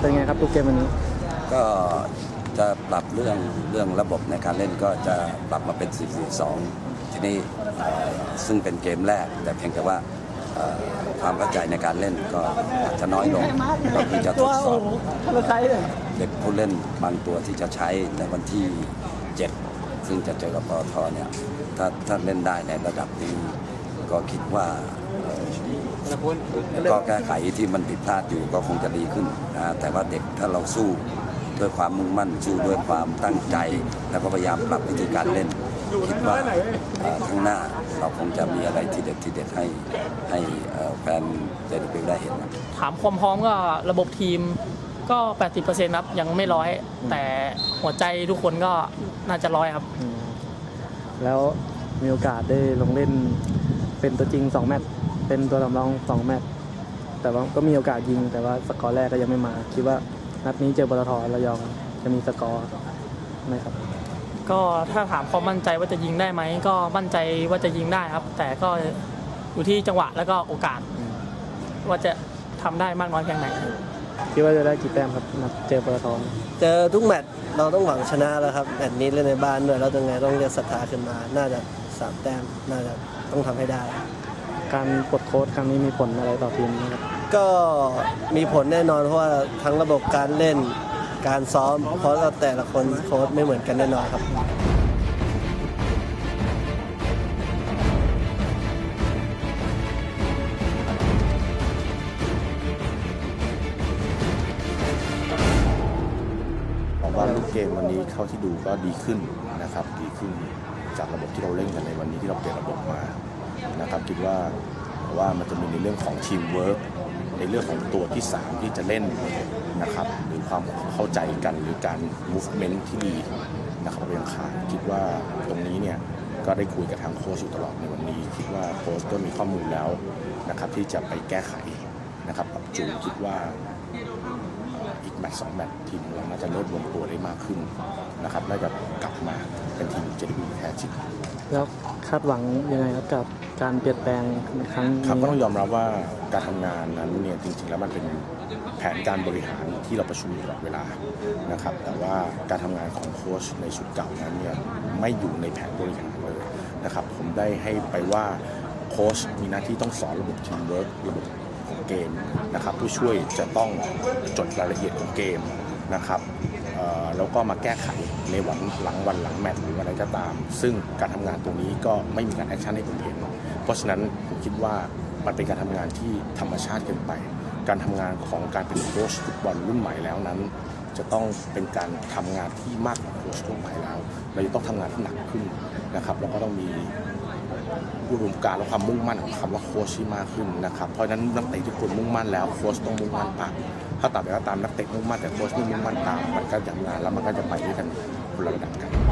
เป็นไงครับทุกเกมวันนี้ ก็จะปรับเรื่องเรื่องระบบในการเล่นก็จะปรับมาเป็น 4-4-2 ทีนี้ซึ่งเป็นเกมแรก แต่เพียงแต่ว่าความเข้าใจในการเล่นก็อาจจะน้อยลงก็คือจะทดสอบเด็กผู้เล่นบางตัวที่จะใช้ในวันที่ 7 ซึ่งจะเจอกับปตทเนี่ยถ้าถ้าเล่นได้ในระดับนี้ ก็คิดว่าเอ่อก็แก้ไขที่มันผิดพลาดอยู่ก็คงจะดีขึ้นนะแต่ว่าเด็กถ้าเราสู้ด้วยความมุ่งมั่นสู้ด้วยความตั้งใจ แล้วก็พยายามปรับวิธีการเล่น คิดว่าเอ่อข้างหน้าเราคงจะมีอะไรที่เด็ดที่เด็ดให้ให้เอ่อแฟนเจนฟิลได้เห็นนะถามความพร้อมก็ระบบทีมก็ 80%ครับ ยังไม่ร้อย แต่หัวใจทุกคนก็น่าจะร้อยครับอืมแล้ว มีโอกาสได้ลงเล่นเป็นตัวจริง 2 แมตช์เป็นตัวสำรอง2แมตช์แต่ว่าก็มีโอกาสยิง แต่ว่าสกอร์แรกก็ยังไม่มา คิดว่านัดนี้เจอปตทระยองจะมีสกอร์ไหมครับ ก็ถ้าถามความมั่นใจว่าจะยิงได้ไหมก็มั่นใจว่าจะยิงได้ครับ แต่ก็อยู่ที่จังหวะแล้วก็โอกาส ว่าจะทำได้มากน้อยเพียงไหนคิดว่าจะได้กี่แต้มครับนัดเจอปตทเจอทุกแมตช์เราต้องหวังชนะแล้วครับแมตช์นี้เล่นในบ้านด้วยแล้วยังไงต้องเรียกศรัทธาขึ้นมา น่าจะ สามแต้มน่าจะต้องทำให้ได้ การปลดโค้ชครั้งนี้มีผลอะไรต่อทีมไหมครับก็มีผลแน่นอนเพราะว่าทั้งระบบการเล่นการซ้อม เพราะเราแต่ละคนโค้ชไม่เหมือนกันแน่นอนครับ ผมว่าลูกเกมวันนี้เข้าที่ดูก็ดีขึ้นนะครับ ดีขึ้น จากระบบที่เราเล่นกันในวันนี้ที่เราเปลี่ยนระบบมานะครับคิดว่าว่ามันจะมีในเรื่องของทีมเวิร์กในเรื่องของตัวที่ 3 ที่จะเล่นนะครับหรือความเข้าใจกันหรือการ movement ที่ดีนะครับเรายังขาดคิดว่าตรงนี้เนี่ยก็ได้คุยกับทางโค้ชอยู่ตลอดในวันนี้คิดว่าโค้ชก็มีข้อมูลแล้วนะครับที่จะไปแก้ไขนะครับปรับจูนคิดว่า อีกแมตช์สองแมตช์ทีมเราน่าจะเริ่มลงตัวได้มากขึ้นนะครับน่าจะกลับมาเป็นทีมเจดีแท้จริงแล้วคาดหวังยังไงครับกับการเปลี่ยนแปลงในครั้งนี้ครับก็ต้องยอมรับว่าการทำงานนั้นเนี่ยจริง ๆ แล้วมันเป็นแผนการบริหารที่เราประชุมอยู่ตลอดเวลานะครับ แต่ว่าการทำงานของโค้ชในชุดเก่านั้นเนี่ยไม่อยู่ในแผนบริหารเลยนะครับ ผมได้ให้ไปว่าโค้ชมีหน้าที่ต้องสอนระบบทีมเวิร์กระบบ ของเกมนะครับผู้ช่วยจะต้องจดรายละเอียดของเกมนะครับแล้วก็มาแก้ไขในวันหลังวันหลังแมตช์หรือวันอะไรก็ตาม ซึ่งการทำงานตรงนี้ก็ไม่มีการแอคชั่นให้ผมเห็น เพราะฉะนั้นผมคิดว่ามันเป็นการทำงานที่ธรรมชาติเกินไป การทำงานของการเป็นโค้ชฟุตบอลรุ่นใหม่แล้วนั้น จะต้องเป็นการทำงานที่มากกว่าโค้ชทั่วไปแล้ว เราจะต้องทำงานที่หนักขึ้นนะครับแล้วก็ต้องมี อุดมการณ์และความมุ่งมั่นของคำว่าโค้ชที่มากขึ้นนะครับเพราะฉะนั้นนักเตะทุกคนมุ่งมั่นแล้วโค้ชต้องมุ่งมั่นตามถ้าตามไปก็ตามนักเตะมุ่งมั่นแต่โค้ชไม่มุ่งมั่นตามมันก็อย่างนานแล้วมันก็จะไปด้วยกันคนละระดับกัน